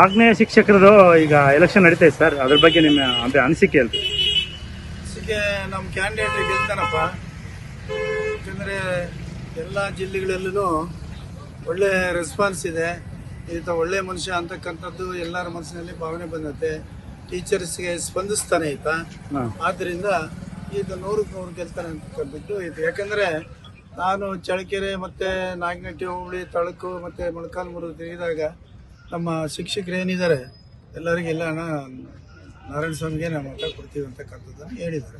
ಆಗ್ನೇಯ ಶಿಕ್ಷಕರದು ಈಗ ಎಲೆಕ್ಷನ್ ನಡೀತಾ ಇದೆ ಸರ್. ಅದ್ರ ಬಗ್ಗೆ ನಿಮ್ಮ ಅಂದ್ರೆ ಅನಿಸಿಕೆ ಹೇಳ್ತೀವಿ ಅನಿಸಿಕೆ ನಮ್ಮ ಕ್ಯಾಂಡಿಡೇಟ್ ಗೆಲ್ತಾನಪ್ಪ ಯಾಕಂದರೆ ಎಲ್ಲ ಜಿಲ್ಲೆಗಳಲ್ಲೂ ಒಳ್ಳೆ ರೆಸ್ಪಾನ್ಸ್ ಇದೆ. ಈತ ಒಳ್ಳೆ ಮನುಷ್ಯ ಅಂತಕ್ಕಂಥದ್ದು ಎಲ್ಲರ ಮನಸ್ಸಿನಲ್ಲಿ ಭಾವನೆ ಬಂದತೆ. ಟೀಚರ್ಸ್ಗೆ ಸ್ಪಂದಿಸ್ತಾನೆ ಈತ. ಆದ್ದರಿಂದ ಈತ ನೂರಕ್ಕೆ ನೂರು ಗೆಲ್ತಾನೆ ಅಂತಕ್ಕಂಥದ್ದು ಇದು ಯಾಕಂದರೆ ನಾನು ಚಳ್ಳಕೆರೆ ಮತ್ತು ನಾಗನಟ್ಟಿ ಹೋಬಳಿ ತಳಕು ಮತ್ತು ಮೊಳಕಾಲ್ಮೂರು ತಿರುಗಿದಾಗ ನಮ್ಮ ಶಿಕ್ಷಕರು ಏನಿದ್ದಾರೆ ಎಲ್ಲರಿಗೆಲ್ಲ ಹಣ ನಾರಾಯಣ ಸ್ವಾಮಿಗೆ ನಾವು ಮತ ಕೊಡ್ತೀವಿ ಅಂತಕ್ಕಂಥದ್ದನ್ನು ಹೇಳಿದ್ದಾರೆ.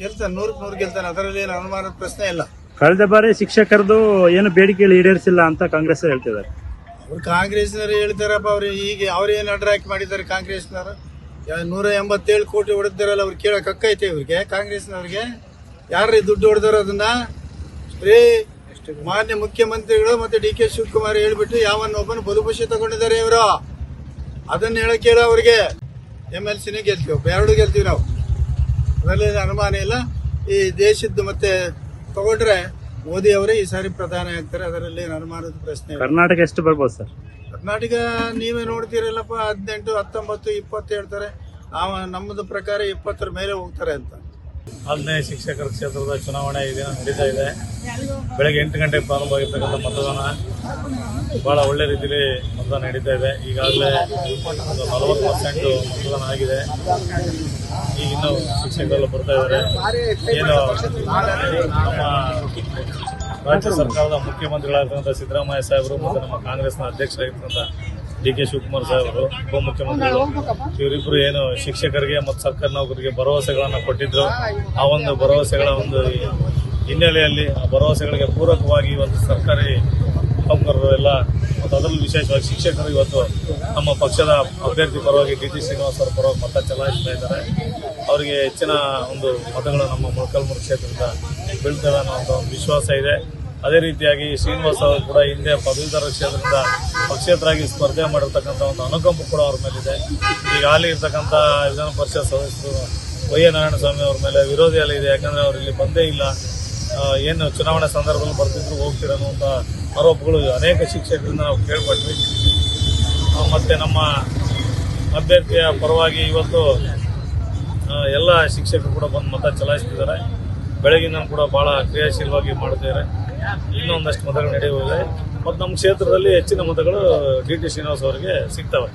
ಗೆಲ್ತಾನೆ ನೂರಕ್ಕೆ ನೂರು ಗೆಲ್ತಾನೆ ಅದರಲ್ಲಿ ಏನು ಅನುಮಾನದ ಪ್ರಶ್ನೆ ಇಲ್ಲ. ಕಳೆದ ಬಾರಿ ಶಿಕ್ಷಕರದು ಏನು ಬೇಡಿಕೆಗಳು ಈಡೇರಿಸಿಲ್ಲ ಅಂತ ಕಾಂಗ್ರೆಸ್ ಹೇಳ್ತಿದ್ದಾರೆ. ಅವ್ರು ಕಾಂಗ್ರೆಸ್ನವ್ರು ಹೇಳ್ತಾರಪ್ಪ ಅವ್ರು ಈಗ ಅವ್ರು ಏನು ಅಡ್ರಾಕ್ ಮಾಡಿದ್ದಾರೆ ಕಾಂಗ್ರೆಸ್ನವರು? ನೂರ ಎಂಬತ್ತೇಳು ಕೋಟಿ ಹೊಡೆದಿರಲ್ಲ ಅವ್ರು ಕೇಳೋಕೆ ಹಕ್ಕೈತೆ ಇವ್ರಿಗೆ ಕಾಂಗ್ರೆಸ್ನವ್ರಿಗೆ? ಯಾರು ದುಡ್ಡು ಹೊಡೆದಾರೋ ಅದನ್ನ? ಬರೀ ಮಾನ್ಯ ಮುಖ್ಯಮಂತ್ರಿಗಳು ಮತ್ತೆ ಡಿ ಕೆ ಶಿವಕುಮಾರ್ ಹೇಳ್ಬಿಟ್ಟು ಯಾವನ್ನೊಬ್ಬನು ಬದುಪುಷಿ ತಗೊಂಡಿದ್ದಾರೆ ಇವರು. ಅದನ್ನ ಹೇಳಕ್ ಹೇಳ ಅವ್ರಿಗೆ. ಎಂ ಎಲ್ ಸಿನೇ ಗೆಲ್ತೀವಿ ಎರಡು ಗೆಲ್ತೀವಿ ನಾವು. ಅದರಲ್ಲಿ ಅನುಮಾನ ಇಲ್ಲ. ಈ ದೇಶದ್ದು ಮತ್ತೆ ತಗೊಂಡ್ರೆ ಮೋದಿ ಅವರೇ ಈ ಸಾರಿ ಪ್ರಧಾನ ಆಗ್ತಾರೆ. ಅದರಲ್ಲಿ ಏನು ಅನುಮಾನದ ಪ್ರಶ್ನೆ ಕರ್ನಾಟಕ ಎಷ್ಟು ಬರ್ಬೋದು ಸರ್? ಕರ್ನಾಟಕ ನೀವೇ ನೋಡ್ತೀರಲ್ಲಪ್ಪ ಹದಿನೆಂಟು ಹತ್ತೊಂಬತ್ತು ಇಪ್ಪತ್ತು ಹೇಳ್ತಾರೆ. ನಾವು ನಮ್ಮದು ಪ್ರಕಾರ ಇಪ್ಪತ್ತರ ಮೇಲೆ ಹೋಗ್ತಾರೆ ಅಂತ. ಆಗ್ನೇಯ ಶಿಕ್ಷಕರ ಕ್ಷೇತ್ರದ ಚುನಾವಣೆ ಈ ದಿನ ನಡೀತಾ ಇದೆ. ಬೆಳಗ್ಗೆ ಎಂಟು ಗಂಟೆಗೆ ಪ್ರಾರಂಭವಾಗಿರ್ತಕ್ಕಂಥ ಮತದಾನ ಬಹಳ ಒಳ್ಳೆ ರೀತಿಯಲ್ಲಿ ಮತದಾನ ನಡೀತಾ ಇದೆ. ಈಗಾಗಲೇ ಒಂದು ನಲವತ್ತು ಪರ್ಸೆಂಟ್ ಮತದಾನ ಆಗಿದೆ. ಈಗ ಇನ್ನೂ ಶಿಕ್ಷಕರೆಲ್ಲ ಬರ್ತಾ ಇದ್ದಾರೆ. ಏನು ನಮ್ಮ ರಾಜ್ಯ ಸರ್ಕಾರದ ಮುಖ್ಯಮಂತ್ರಿಗಳಾಗಿರ್ತಕ್ಕಂಥ ಸಿದ್ದರಾಮಯ್ಯ ಸಾಹೇಬರು ಮತ್ತು ನಮ್ಮ ಕಾಂಗ್ರೆಸ್ನ ಅಧ್ಯಕ್ಷರಾಗಿರ್ತಕ್ಕಂಥ ಡಿ ಕೆ ಶಿವಕುಮಾರ್ ಸಾಹೇಬರು ಉಪಮುಖ್ಯಮಂತ್ರಿಗಳು ಇವರಿಬ್ಬರು ಏನು ಶಿಕ್ಷಕರಿಗೆ ಮತ್ತು ಸರ್ಕಾರಿ ನೌಕರಿಗೆ ಭರವಸೆಗಳನ್ನು ಕೊಟ್ಟಿದ್ರು. ಆ ಒಂದು ಭರವಸೆಗಳ ಒಂದು ಹಿನ್ನೆಲೆಯಲ್ಲಿ ಆ ಭರವಸೆಗಳಿಗೆ ಪೂರಕವಾಗಿ ಇವತ್ತು ಸರ್ಕಾರಿ ನೌಕರರು ಎಲ್ಲ ಮತ್ತು ಅದರಲ್ಲೂ ವಿಶೇಷವಾಗಿ ಶಿಕ್ಷಕರು ಇವತ್ತು ನಮ್ಮ ಪಕ್ಷದ ಅಭ್ಯರ್ಥಿ ಪರವಾಗಿ ಡಿ ಟಿ ಶ್ರೀನಿವಾಸ್ ಅವರ ಪರವಾಗಿ ಮತ ಚಲಾಯಿಸ್ತಾ ಇದ್ದಾರೆ. ಅವರಿಗೆ ಹೆಚ್ಚಿನ ಒಂದು ಮತಗಳು ನಮ್ಮ ಮೊಳಕಾಲ್ಮೂರು ಕ್ಷೇತ್ರದಿಂದ ಬೀಳ್ತವೆ ಅನ್ನೋ ಒಂದು ವಿಶ್ವಾಸ ಇದೆ. ಅದೇ ರೀತಿಯಾಗಿ ಶ್ರೀನಿವಾಸ ಅವರು ಕೂಡ ಹಿಂದೆ ಪದವೀಧರ ಕ್ಷೇತ್ರದಿಂದ ಪಕ್ಷೇತರಾಗಿ ಸ್ಪರ್ಧೆ ಮಾಡಿರ್ತಕ್ಕಂಥ ಒಂದು ಅನುಕಂಪ ಕೂಡ ಅವ್ರ ಮೇಲಿದೆ. ಈಗ ಅಲ್ಲಿ ಇರ್ತಕ್ಕಂಥ ವಿಧಾನ ಪರಿಷತ್ ಸದಸ್ಯರು ವೈ ಎ ನಾರಾಯಣಸ್ವಾಮಿ ಅವ್ರ ಮೇಲೆ ವಿರೋಧ ಇದೆ. ಯಾಕಂದರೆ ಅವ್ರು ಇಲ್ಲಿ ಬಂದೇ ಇಲ್ಲ. ಏನು ಚುನಾವಣೆ ಸಂದರ್ಭದಲ್ಲಿ ಬರ್ತಿದ್ರು ಹೋಗ್ತೀರ ಅಂತ ಆರೋಪಗಳು ಅನೇಕ ಶಿಕ್ಷಕರಿಂದ ನಾವು ಕೇಳ್ಪಟ್ವಿ. ಮತ್ತು ನಮ್ಮ ಅಭ್ಯರ್ಥಿಯ ಪರವಾಗಿ ಇವತ್ತು ಎಲ್ಲ ಶಿಕ್ಷಕರು ಕೂಡ ಬಂದು ಮತ ಚಲಾಯಿಸ್ತಿದ್ದಾರೆ. ಬೆಳಗಿನ ಕೂಡ ಭಾಳ ಕ್ರಿಯಾಶೀಲವಾಗಿ ಮಾಡ್ತಿದ್ದಾರೆ. ಇನ್ನೊಂದಷ್ಟು ಮತಗಳು ನಡೆಯುವ ಮತ್ತು ನಮ್ಮ ಕ್ಷೇತ್ರದಲ್ಲಿ ಹೆಚ್ಚಿನ ಮತಗಳು ಡಿ ಟಿ ಶ್ರೀನಿವಾಸ್ ಅವರಿಗೆ ಸಿಗ್ತವೆ.